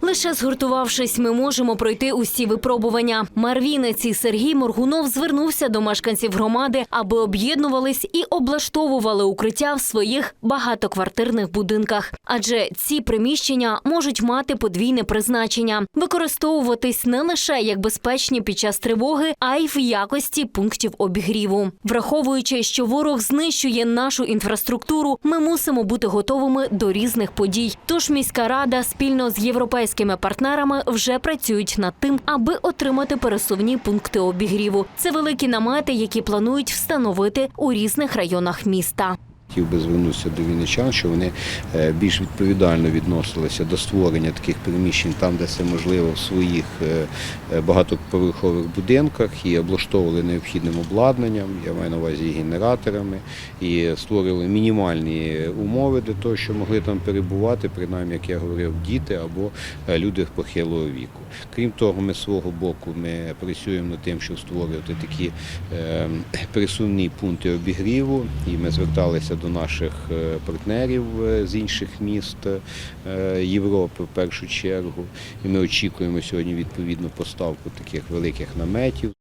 Лише згуртувавшись, ми можемо пройти усі випробування. Марвінець і Сергій Моргунов звернувся до мешканців громади, аби об'єднувались і облаштовували укриття в своїх багатоквартирних будинках. Адже ці приміщення можуть мати подвійне призначення, використовуватись не лише як безпечні під час тривоги, а й в якості пунктів обігріву. Враховуючи, що ворог знищує нашу інфраструктуру, ми мусимо бути готовими до різних подій. Тож міська рада спільно з європейськими партнерами вже працюють над тим, аби отримати пересувні пункти обігріву. Це великі намети, які планують встановити у різних районах міста. Хотів би звернутися до вінничан, що вони е, більш відповідально відносилися до створення таких приміщень там, де це можливо, в своїх е, е, багатоповерхових будинках і облаштовували необхідним обладнанням, я маю на увазі генераторами, і створили мінімальні умови для того, щоб могли там перебувати, принаймні, як я говорив, діти або люди похилого віку. Крім того, ми з свого боку ми працюємо над тим, щоб створювати такі е, пересувні пункти обігріву, і ми зверталися до наших е, партнерів е, з інших міст е, Європи в першу чергу. І ми очікуємо сьогодні відповідну поставку таких великих наметів.